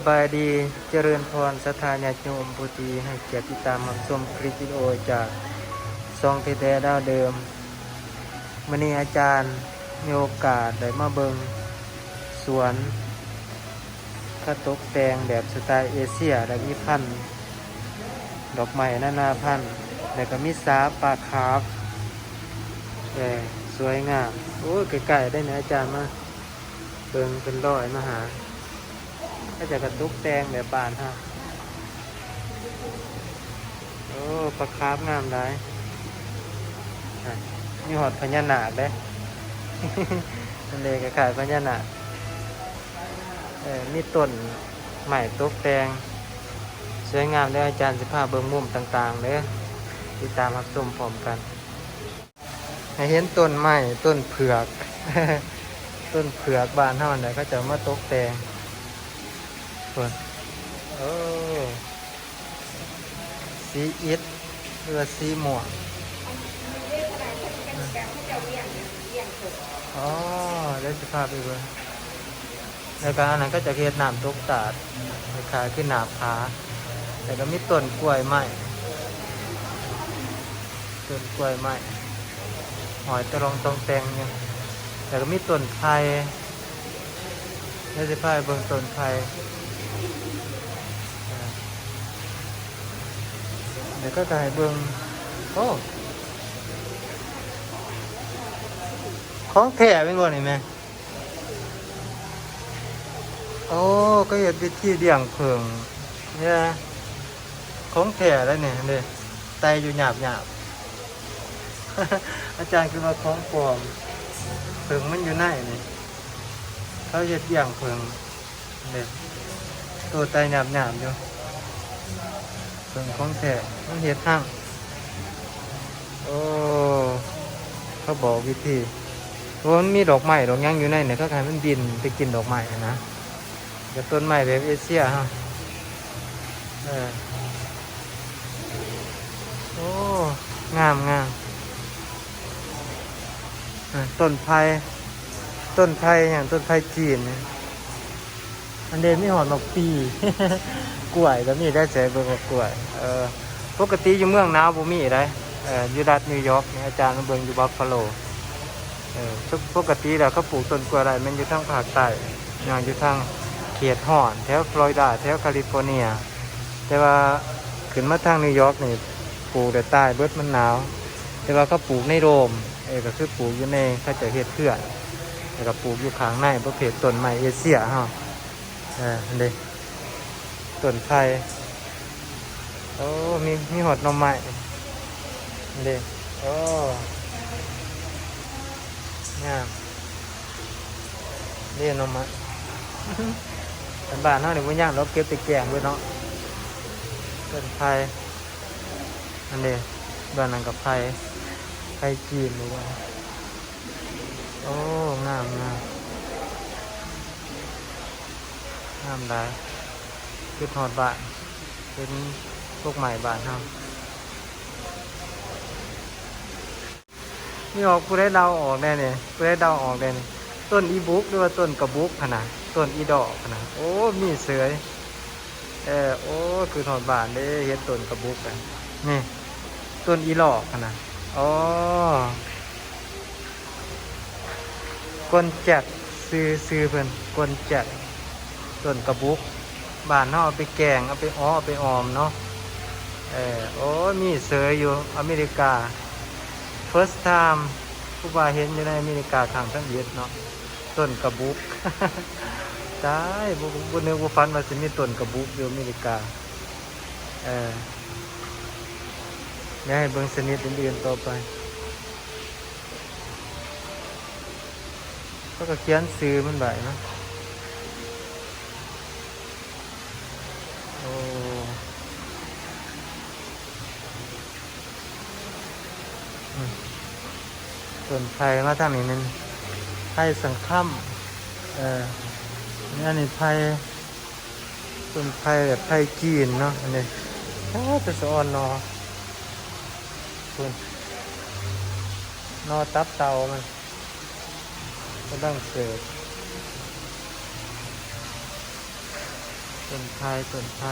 สบายดีเจริญพรสถานญาติโยมผู้ที่ให้เกียรติตามรับชมคลิปวิดีโอจากซองเทแท้ดาวเดิมมื่อนี้อาจารย์มีโอกาสได้มาเบิงสวนกระตกแต่งแบบสไตล์เอเชียและมีพันธุ์ดอกไม้นานาพันธุ์แล้วก็มีสาปลาคาร์ฟแหม่สวยงาม โอ้ยไก่ๆได้นะอาจารย์มาเบิงเป็นร้อยมาหา ก็จะกระตุกแตงแบบบานฮะโอ้ปลาคาร์ฟงามได้อะมีหอดพญานาคเด้ทะเลก็ขายพญานาคเออมีต้นใหม่ตกแต่งสวยงามเลยอาจารย์สิภาเบิ้งมุมต่างๆเลยติดตามรับชมพร้อมกันให้เห็นต้นไม้ต้นเผือก ต้นเผือกบานเท่านั้นก็จะมาตกแต่ง ส่วนโอ้สีอิฐหรือว่าสีหมวงอ๋อได้สภาพไปเลยแล้วก็อันนั้นก็จะเฮ็ดน้ำตกตาดคล้ายขึ้นหนาผาแต่ก็มีต้นกล้วยไม้ต้นกล้วยไม้หอยตะลองตองแตงเนี่ยแต่ก็มีต้นไผ่ได้สภาพเบิ่งต้นไผ่ ดี๋ยวก็กายเบิงโอ้ของแท้เป็นบ่นี่แม่โอ้ก็เห็นวิธีเลี้ยงเพิงเนี่ยของแท้แล้วเนี่ยเด้ไตอยู่หยาบหยาบอาจารย์คือว่าของปลอมเพิงมันอยู่ไหนนี่เขาเห็ดเลี้ยงเพิงเด้ตัวไตหยาบหยาบอยู่ ส่วนของแท้มันเห็ดห้างโอ้เขาบอกวิธีเพรามันมีดอกไม้ดอกยังอยู่ในเนี่ยเขาขายมันบินไปกินดอกไม้อะนะกับต้นไม้แบบเอเชียฮะเออโอ้งามงามต้นไผ่ต้นไผ่อย่างต้นไผ่จีน อันเดนไม่หอดดอกปี กล้วยก็มีได้ใส่เบิ่งว่ากล้วยเออปกติอยู่เมืองหนาวบ่มีได้เอออยู่รัฐนิวยอร์กนี่อาจารย์มาเบิ่งอยู่บัฟฟาโลเออทุกปกติแล้วเขาปลูกต้นกล้วยได้มันอยู่ทางภาคใต้อย่างอยู่ทางเขตห้อนแถวฟลอริดาแถวแคลิฟอร์เนีย แต่ว่าขึ้นมาทางนิวยอร์กนี่ปลูกแต่ใต้เบิดมันหนาว แต่ว่าเขาปลูกในโรมเออก็คือปลูกอยู่ในเขาจะเฮ็ดเพื่อนแล้วก็ปลูกอยู่ข้างในประเภทต้นไม้เอเชียฮะเออเด้ ต้นไผ่โอ้ มีมีหอดน่อไม้เด็โอ้งามเรียนน่อไม้เป็นบ้านเนาะเดี๋ยววันย่างเราเก็บไปแกงด้วยเนาะต้นไผ่อันเดียบ้านนั้นกับไผ่ไผ่จีนหรือว่าโอ้ งามงามงามได้ คือถอดบานเป็นพวกใหม่บานครับนี่ออกกูได้เดาออกได้เนี่ยกูได้เดาออกได้เนี่ยต้นอีบุ๊กหรือว่าต้นกระบุกขนาดต้นอีดอกขนาดโอ้มีเสือยเออโอ้คือถอดบานได้เห็นต้นกระบุกกันนี่ต้นอีหลอกขนาดอ๋อกลแจ็ดซื้อซื้อเพิ่นกลแจ็ดต้นกระบุก บ้านเนาะเอาไปแกงเอาไปอ้อเอาไปออมเนาะเออโอ้มีเสืออยู่อเมริกา first time ผู้บ่าเห็นอยู่ในอเมริกาทางทั้งเย็ดเนาะต้นกระบุกตายบุบุนึกว่าฟันว่าจะมีต้นกระบุกอยู่อเมริกาเออเดี๋ยวให้เบิ่งชนิดอื่นๆต่อไปก็ก็เขียนซื้อมันไว้เนาะ โอ้อืม ส่วนไทยมาทางนี้มันไทยสังค่ำเออนี่อันนี้ไทยส่วนไทยแบบไทยจีนเนาะอันนี้โอ้เป็นสอนนอส่วนนอตับเตามันก็ต้องเสิร์ฟต้นไทรต้นไทร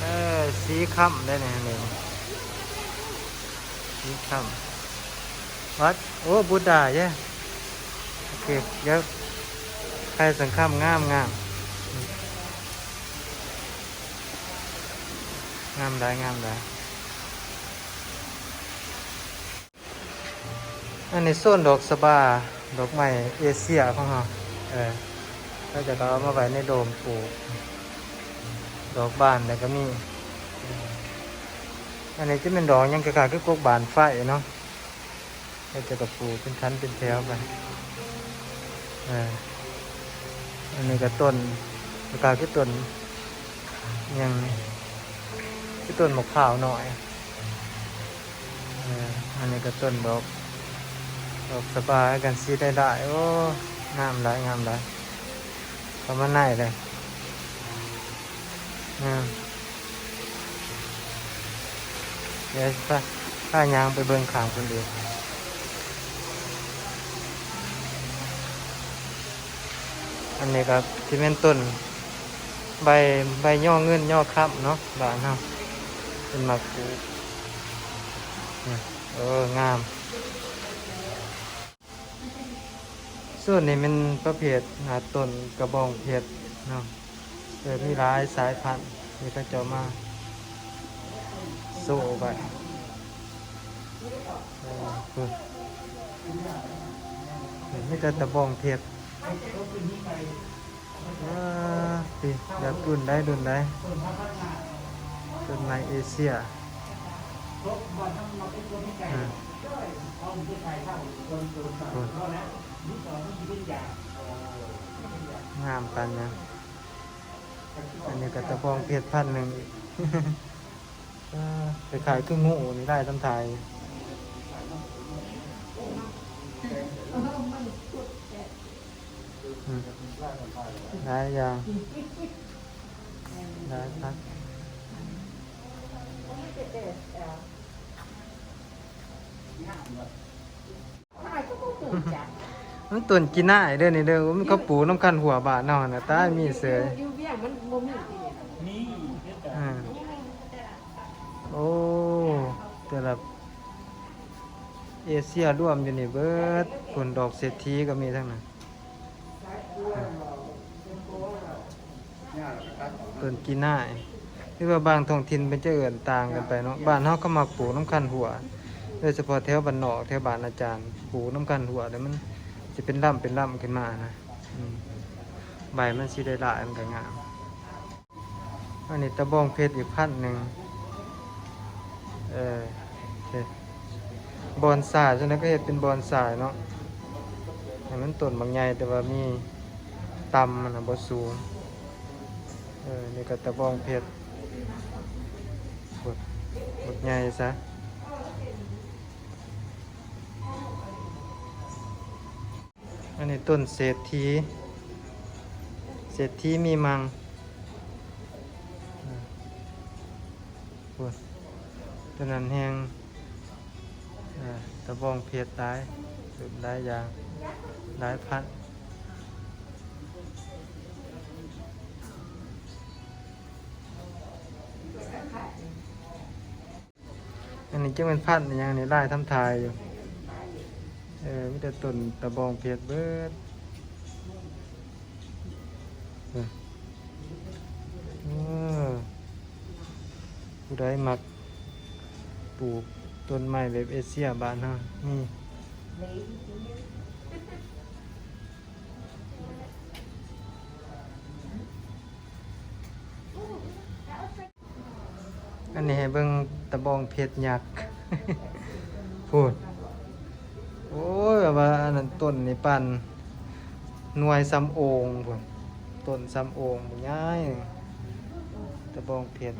เออสีค่ำได้เนี่ย นี่คำวัด โอ้บุดาเย้โอเคเดี๋ยวใครสังค่ำงามงามงามได้งามได้อันนี้ส้นดอกสบา ดอกไม้เอเชียของเราเออก็จะเอามาไว้ในโดมปลูก ดอกบานแล้วก็มี อันนี้จะเป็นดอกยังกระกาคือกกบานไฟเนาะก็จะกระปูเป็นชั้นเป็นแถวไปเอออันนี้ก็ต้นกระกาคือต้นยังคือต้นมะพร้าวหน่อยอันนี้ก็ต้นดอกดอกสบายกันซีได้ได้โอ้งามหลายงามหลายประมาณไหนเลยงาม เดี๋ยวพาพายางไปเบิ่งขางคนเดียวอันนี้ครับที่เป็นต้นใบใบย่อเงินย่อคับเนาะบานเนาะเป็นหมาคูเนี่ยเอองาม ส่วนนี้เป็นประเภทหาต้นกระบองเพชรเนาะเกิดมีหลายสายพันธุ์มีก็จะมา โซ่ไปเห็นไม่แต่ตะบองเพชรอ่าปีอยากดุนได้ดุนได้ต้นไม้เอเชียงามปันนะอันนี้ก็ตะบองเพชรพันหนึ่ง ไปขายคืองูนี่ได้ตั้งไทยอืมได้ยังได้ครับมันตุนกินหน้าเด้อนี่เด้อมันเขาปูน้ำกันหัวบาทนอนนะตายมีเสืออยู่เวียงมันบ่มีที่ อ่า โอ้ แต่ละเอเชียร่วมอยู่นี่เบิดผลดอกเศรษฐีก็มีทั้งนั้นต้นกินหน้าหรือว่าบางท้องถิ่นเป็นเจ้าเอื่นต่างกันไปเนาะบ้านเฮาก็มักปลูกน้ำคันหัวโดยเฉพาะแถวบ้านนอกแถวบ้านอาจารย์ปลูกน้ำคันหัวเดี๋ยวมันจะเป็นล่ำเป็นล่ำขึ้นมานะใบมันสีได้หลายมันก็งามอันนี้ตะบองเพชรอีกพันหนึ่ง เออโอเคบอนสายฉะนั้นก็เห็ดเป็นบอนสายเนาะให้มันต้นบางใหญ่แต่ว่ามีตำมันนะบ่สูงเออนี่ก็ตะบองเพชรบดบดใหญ่ซะอันนี้ต้นเศรษฐีเศรษฐีมีมัง ตัวนั้นแหงตะบองเพชรได้สืบได้ยางได้พันอันนี้จะเป็นพันอย่างนี้ไล่ทำทายอยู่เออมีแต่ต้นตะบองเพชรเบิดเออเออผู้ใดมัก ลูกต้นไม้แบบเอเชียบ้านเฮานี่อันนี้ให้เบิ่งตะบองเพชรยักษ์ พูด โอ้ยแบบว่าอันนั้นต้นนี่ปั่นหน่วยซ้ำโองพุ่นต้นซ้ำโองบ่ง่ายตะบองเพชร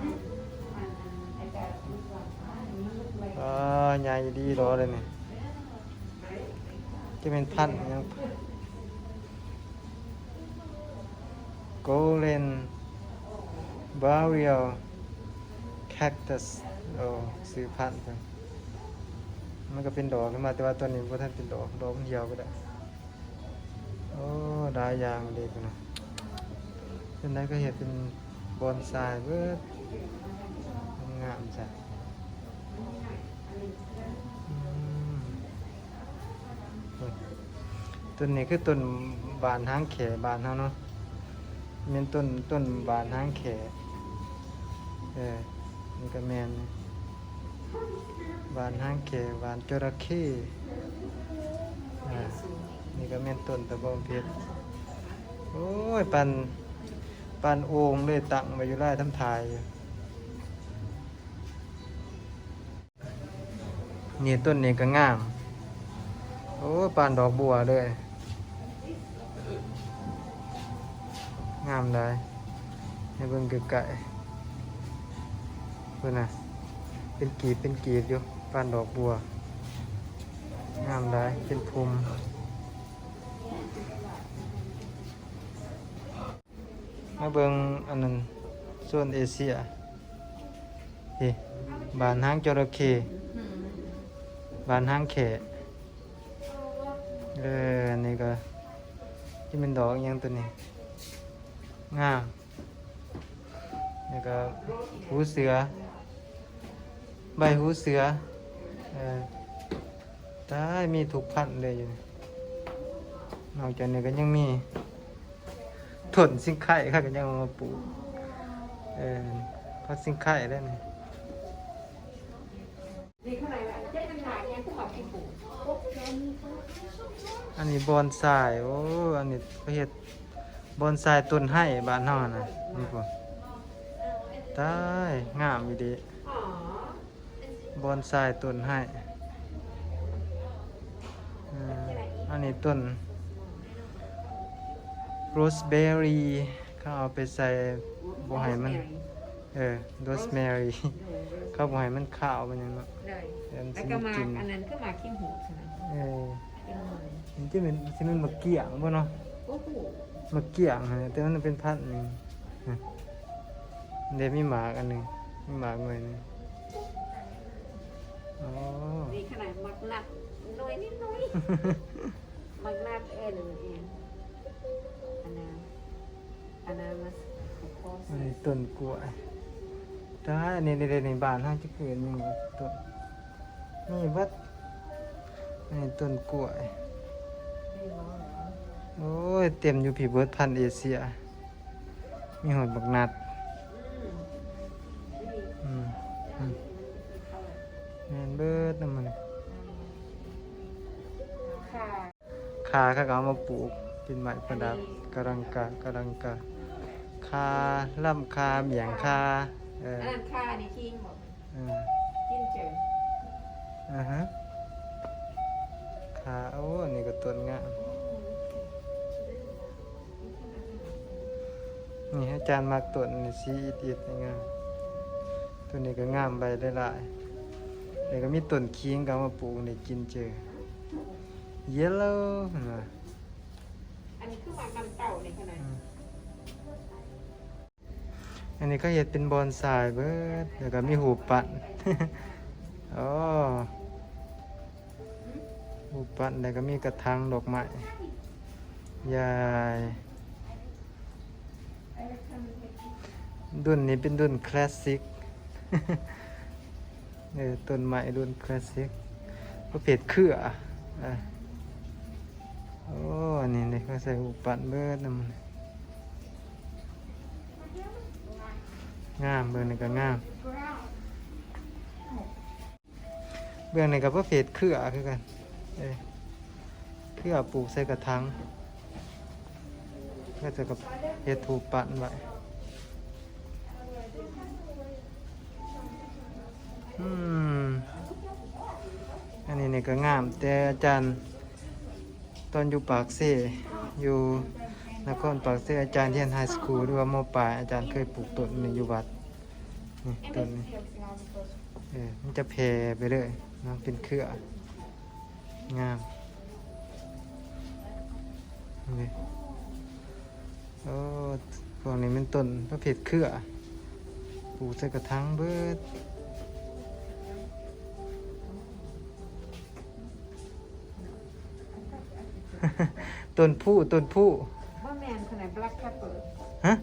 อ่าใหญ่ดีรอเลยนี่จะเป็นพันธุ์ยังโกเลนบาเรียลแคคตัสโอ้ซื้อพันธุ์ไปมันก็เป็นดอกขึ้นมาแต่ว่าตัวนี้พอท่านเป็นดอกดอกมันเหี่ยวก็ได้โอ้ด้ยางเด็กนะเป็นได้ก็เห็นเป็นบอนไซเบิดงามจ้ะ ต้นนี้คือต้นบานหางแขบานเฮาเนาะม่นต้นต้นบานหางแขเออนี่ก็แมนนบานหางแขบานจระเข้อ่านี่ก็แมนต้นตะบองเพชรโอ้ยปันปันโอ่งเลยตั้งไว้อยู่ไร่ทำทายอยู่นี่ต้นนี้ก็งาม โอ้ยปานดอกบัวเลย งามได้ให้เบิ่งไกลๆเพิ่นน่ะเป็นกีบเป็นกีบอยู่ปานดอกบัว งามได้เป็นภูมิมาเบิ่งอันนั้นส่วนเอเชียนี่บานห้างจระเข้บานห้างแขะเออนนี้ก็ที่เป็นดอกอิหยังตัวนี้ งามนี่ก็หูเสือ ใบหูเสือเออได้มีถูกพันธุ์เลยอยู่นี่นอกจากนี้ก็ยังมีถนสิงไข่ค่ะก็ยังมาปลูกเออเขาสิงไข่ได้นี่นอันนาเนี่ยคือแบบที่ปลูกอันนี้บอนไซโอ้ อันนี้เขาเฮ็ด บอนไซต้นไห้บ้านเฮานะนี่พวกได้งามอีเดีอ๋อบอนไซต้นไห้อ่าอันนี้ต้นโรสเบอรี่เขาเอาไปใส่บ่ให้มัน เออโรสแมรี่เขาบ่ให้มันขาวมันหยังเนาะเลยเดี๋ยวมันแล้วสิก็มีมากลิ่นอันนั้นคือหมากขี้หูใช่ไหมเออเป็นหน่อยมันจะเป็นสิมันมะเกี่ยงบ่เนาะโอ้โห มะเกี่ยงฮะแต่มันเป็นพันธุ์หนึงฮะเดี๋ยวมีหมากอันหนึงมีหมากหน่อยหนึงอ๋อนี่ขนาดมักนัดน้อยนิดน้อยมักนัดเอ็นเองอันนั้นอันนั้นมาผูกคออันใส่นี้ต้นกล้วยได้อันนี้ในในบ้านเฮาจะเกิดมีหมดต้นนี่เบัดอันนี้ต้นกล้วยไม่ร้อน โอ้ย เต็มอยู่พี่เบิร์ดพันธุ์เอเชีย มีหอดบักนัดอืมนี่อืมอืมแมนเบิร์ดนั่นมันค่ะคาเขาก็เอามาปลูกเป็นไม้ประดับกรังกากรังกาคาล่ำคาเหมียงคาเอออันนั้นค่านี่ทิ้งหมดเออทิ้งเจออ่าฮะคาโอ้อันนี่ก็ต้นงาม นี่อาจารย์มากต้นนี่สีอิดอิดนี่งามต้นนี้ก็งามใบหลายๆแล้วก็มีต้นคิงก็เอามาปลูกนี่กินเจอ yellow เห็นไหมอันนี้คือหมากน้ำเต่าในขนาดอันนี้ก็เห็ดเป็นบอนไซเบิดแล้วก็มีหูปั่นอ๋อหูปั่นแล้วก็มีกระถางดอกไม้ยาย ดุนนี้เป็นดุนคลาสสิกเออต้นไม้ดุนคลาสสิกประเภทเครืออะโอ้อันนี้นี่เขาใส่หูปั่นเบิดนะมันงามเบื้องนี้ก็งามเบื้องนี้ก็ประเภทเครือคือกันเอ้เครือปลูกใส่กระถาง ก็จะกับเฮ็ดถูปั่นไว้อันนี้นี่ก็งาม แต่อาจารย์ตอนอยู่ปากเซ่อยู่นครปากเซอาจารย์เทียนไฮสคูลหรือว่ามปลายอาจารย์เคยปลูกต้นนี้อยู่วัดนี่ต้นนี้เออมันจะแผ่ไปเรื่อยนะเป็นเครืองามนี่ โอ้พวกนี้เป็นต้นประเภทเครือปลูกใส่กระถางเบิดต้นผู้ต้นผู้ว่าแมนขนาด black pepper ฮะ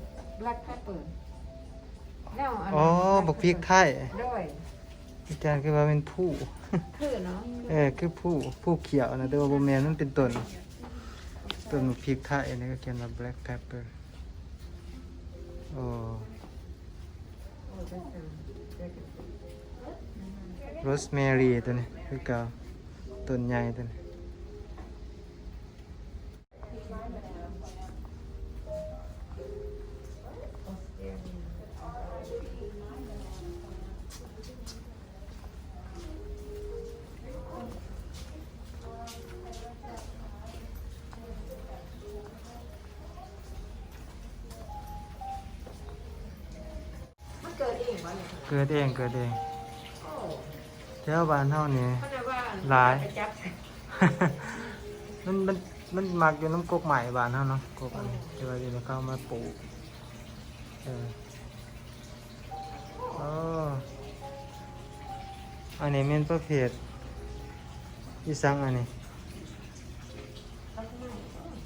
black pepper แล้วนนั้นอ๋อบักพริกไทยด้วยอาจารย์คือว่าเป็นผู้คือเนาะ เออคือผู้ผู้เขียวนะแต่ว่าโบแมนมันเป็นต้น ต้นพริกไทยนี่ก็เขียนว่า black pepper โอ้โอ้ยเป็นจังเดี๋ยวจะ rosemary ตัวนี้คือเก่าต้นใหญ่ตัวนี้ เกิดเองวะเนี่ยเกิดเองเกิดเองโอ้แถวบ้านเฮานี่ เพราะว่าหลาย ไปจับมันมันมันมักอยู่น้ำกกใหม่บ้านเฮาเนาะกกอันนี้ที่ว่าอยู่ในเข้ามาปลูกเอออ๋ออันนี้เป็นประเภทอีสังอันนี้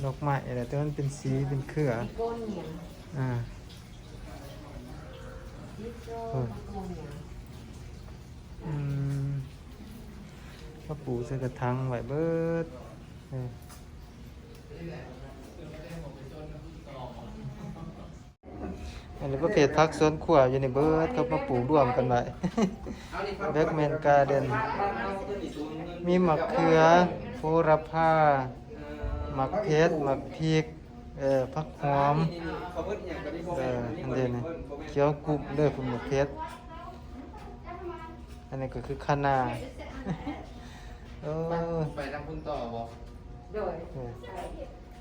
ดอกไม้อะไรแต่มันเป็นสีเป็นเครือมีก้นเนี่ยอ่า มีโซ่ก้นเนี่ยอืมก็ปลูกใส่กระถางไว้เบิดเอออันนี้ประเภทพักสวนครัวอยู่ในเบิดเขามาปลูกร่วมกันไว้แบ็กแมนการ์เดนมีมะเขือโหระพาหมักเพชรหมักพริก เอ่อผักหอม เอออันเดียวนี่เขียวกรุบเด้อคุณหมักเพชรอันนี้ก็คือคะน้าเออไปทางคุณต่อบ่โดยเออ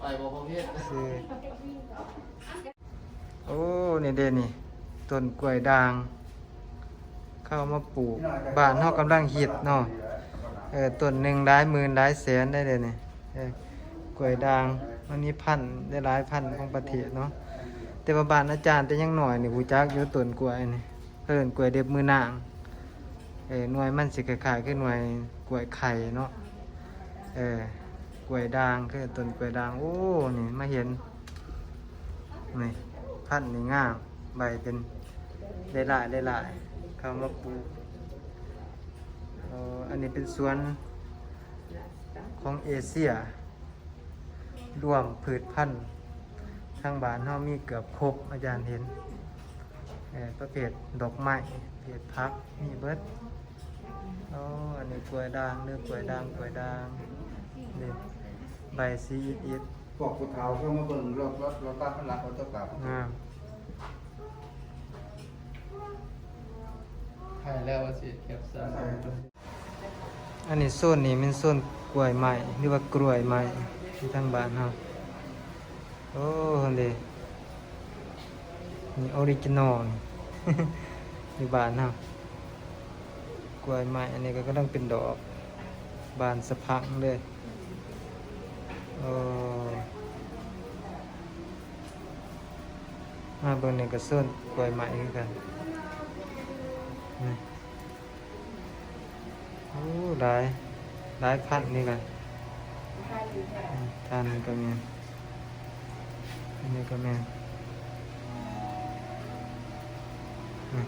ไปบ่พอเพียรซื้อโอ้นี่เด้นี่ต้นกล้วยด่าง เข้ามาปลูกบ้านเฮากำลังฮิตเนาะเออต้นหนึ่งหลายหมื่นหลายแสนได้เลยนี่เออกล้วยด่าง มันมีพันได้หลายพันของประเทศเนาะแต่ว่าบ้านอาจารย์แต่ยังหน่อยนี่หูจักอยู่ต้นกล้วยนี่เพิ่นกล้วยเด็บมือนางเออหน่วยมันสิคล้ายๆคือหน่วยกล้วยไข่เนาะเออกล้วยด่างคือต้นกล้วยด่างโอ้นี่มาเห็นนี่พันนี่งามใบเป็นได้หลายได้หลายเขามาปลูกอันนี้เป็นสวนของเอเชีย รวมพืชพันธุ์ทางบ้านเฮามีเกือบครบอาจารย์เห็นเอ่อประเภทดอกไม้ประเภทพักมีเบิดอ๋ออันนี้กล้วยด่างเนื้อกล้วยด่างกล้วยด่างนี่ใบสีอิดอิดพวกผู้เฒ่าเข้ามาเบิ่งรถรถรถตัดพลักรถตกกลับงามถ่ายแล้วว่าสิเก็บซะอันนี้โซนนี้เป็นโซนกล้วยไม้หรือว่ากล้วยไม้ ที่ทางบ้านเฮาโอ้หั่นเด้นี่ออริจินอลนี่อยู่บ้านเฮากล้วยไม้อันนี้ก็กำลังเป็นดอกบานสะพังเลยโอ้มาเบิ่งนี่ก็โซนกล้วยไม้คือกันโอ้หลายหลายพันนี่กัน ทานก็มีอันนี้ก็มีอืม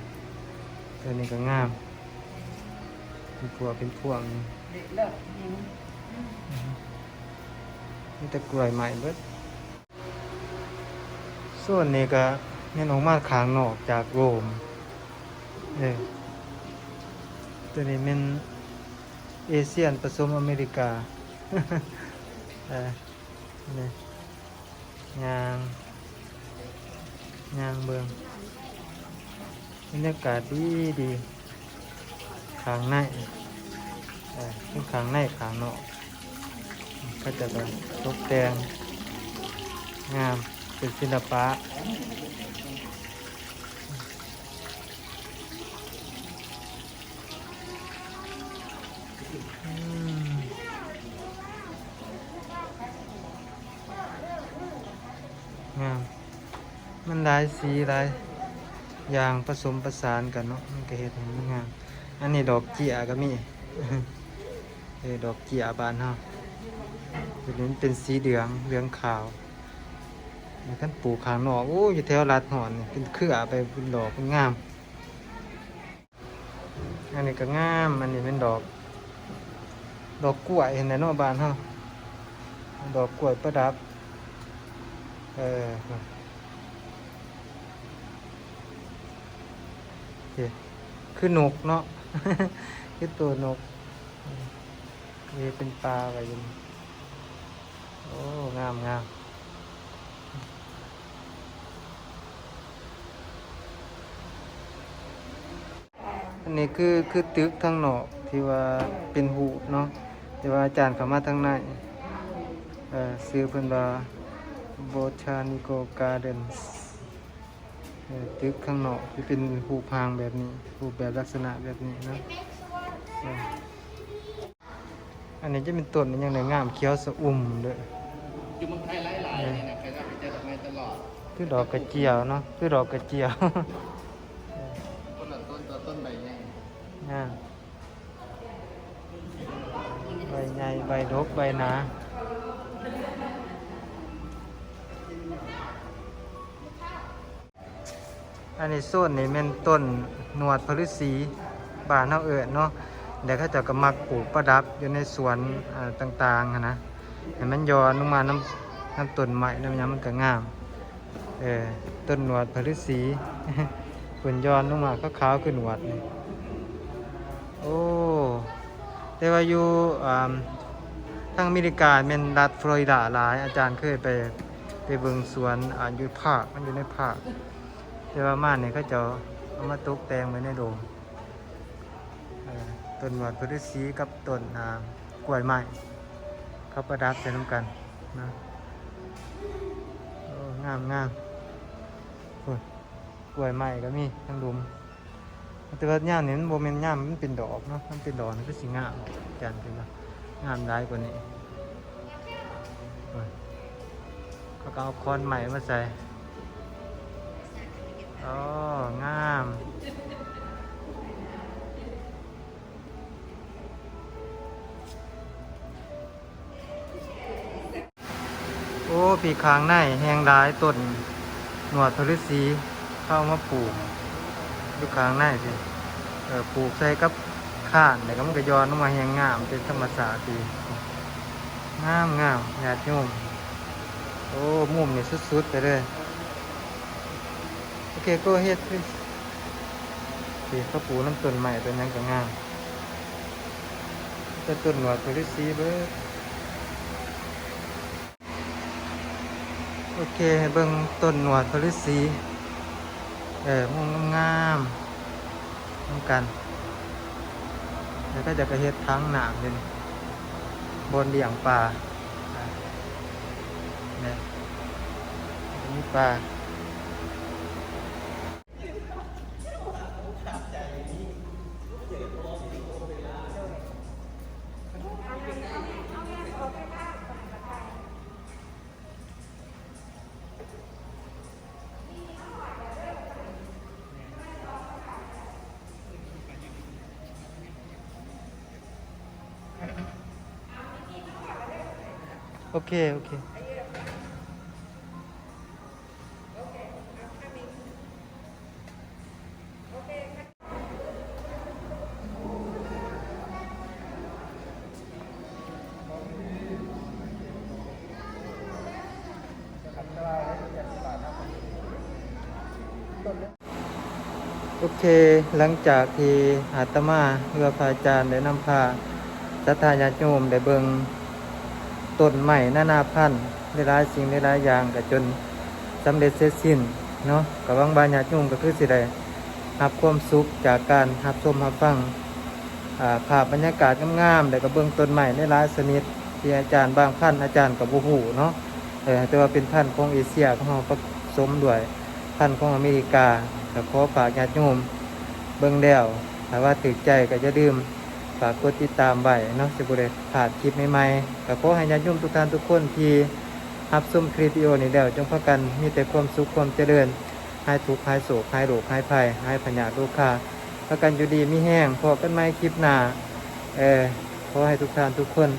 ตัวนี้ก็งามเป็นพวงเป็นพวงนี่เด็กเลิกนี่มีแต่กล้วยใหม่เบิดส่วนนี้ก็แม่นออกมาขางนอกจากโรมเออตัวนี้เป็นเอเชียนผสมอเมริกา เออนี่ยางยางเบืองบรรยากาศดีดีขางในเออทั้งขางในขางนอกก็จะแบบตกแต่งงามเป็นศิลปะ งาม มันหลายสีหลายอย่างผสมประสานกันเนาะมันก็เห็ดให้มันงาม อันนี้ดอกเจียก็มีเออดอกเจียบานเฮาตัวนี้เป็นสีเหลืองเหลืองขาวแล้วกันปลูกขางนอกโอ้อยู่แถวลาดหอนเป็นเครือไปเป็นดอกเป็นงาม อันนี้ก็งามอันนี้เป็นดอก ดอกกล้วยเห็นไหมเนาะบานเฮาดอกกล้วยประดับ เออคือนกเนาะ คือตัวนกนี่เป็นปลาอะไรอยู่โอ้ งามงามอันนี้คือคือตึกทางนอกที่ว่าเป็นหูเนาะที่ว่าอาจารย์เขามาทางในเอ่อซื้อเพิ่นว่า Botanical Gardens เอ่อตึกข้างนอกที่เป็นหูพางแบบนี้รูปแบบลักษณะแบบนี้เนาะเอออันนี้จะเป็นต้นมันยังไงงามเขียวสะอุ่มเด้ออยู่เมืองไทยหลายๆเนี่ยนะใครจะไปเจอดอกไม้ตลอดคือดอกกระเจียวเนาะคือดอกกระเจียวคนละต้นตัวต้นใบใหญ่งามใบใหญ่ใบดกใบหนา อันนี้ส้นนี่แม่นต้นหนวดพฤษีบ้านเฮาเอิ้นเนาะเดี๋ยวเขาจะก็มักปลูกประดับอยู่ในสวนอ่าต่างๆนะเห็นมันย้อนลงมาน้ำน้ำต้นไม้น้ำยังมันก็งาม เออต้นหนวดพฤษีฝนย้อนลงมาก็ขาวๆคือหนวดนี่โอ้แต่ว่าอยู่อ่าทางอเมริกาเป็นรัฐฟลอริดาหลายอาจารย์เคยไปไปเบิงสวนอ่าอยู่ภาคมันอยู่ในภาค แต่ว่าม่านเนี่ยเขาจะเอามาตกแต่งไว้ในโดมต้นหวาดพุทธศีกับต้นกล้วยไม้เขาประดับใส่น้ำกันนะงามงามกล้วยไม้ก็มีทั้งดุมแต่ว่าย่ามนี่มันโมเมนย่ามมันเป็นดอกเนาะมันเป็นดอกมันก็สิงามจันเป็นงามได้กว่านี้เขาก็เอาคอนใหม่มาใส่ อ๋องามโอ้ปีคางในแหงร้ายต้นหนวดพฤษีเข้ามาปลูกดูค้างในสิเออปลูกใส่กับข้านแต่ก็มันก็ย้อนลงมาแหงงามเป็นธรรมศาสตร์ดีงามงามญาติโยมโอ้มุมนี่สุดๆไปเลย เคก็เฮ็ดสิสิเขาปูน้ำต้นใหม่ต้นนั้นก็งามต้นต้นหนวดตัวที่สีเบิดโอเคเบิ่งต้นหนวดตัวที่สีเออมุงงามๆน้ำกัน แล้วก็จะกระเฮ็ดทั้งหนามเป็นบนเดี่ยงปลาอ่าเนี่ยนนี้ปลา โอเค โอเค โอเค หลังจากที่อาตมาเรือพระอาจารย์ได้นำพาสัทธาญาติโยมได้เบิง ต้นใหม่นานาพันธุ์ได้หลายสิ่งได้หลายอย่างก็จนสำเร็จเสร็จสิ้นเนาะกับบางบานญาติโยมก็คือสิได้รับความสุขจากการรับชมรับฟังอ่าภาพบรรยากาศงามๆแล้วก็เบิ่งต้นใหม่ได้หลายชนิดที่อาจารย์บางพันธุ์อาจารย์กับบ่ฮู้เนาะแต่ว่าเป็นพันธุ์ของเอเชียของเราผสมด้วยพันธุ์ของอเมริกาก็ขอฝากญาติโยมเบิ่งแล้วถ้าว่าตึกใจก็จะดื่ม ฝากกดติดตามไว้เนาะสิบ่ได้พลาดคลิปใหม่ๆก็ขอให้ญาติโยมทุกท่านทุกคนที่รับชมคลิปวิดีโอนี้แล้วจงพากันมีแต่ความสุขความเจริญหายทุกข์หายโศกหายโรคหายภัยหายพยาธิโรคคาพากันอยู่ดีมีแห้งพอกันใหม่คลิปหน้าเออขอให้ทุกท่านทุกคน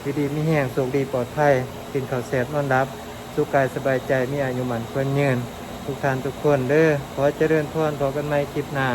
อยู่ดีมีแห้งโชคดีปลอดภัยกินข้าวแซ่บนอนรับสุขกายสบายใจมีอายุหมันคนยืนทุกท่านทุกคนเด้อขอเจริญพรพอกันใหม่คลิปหน้า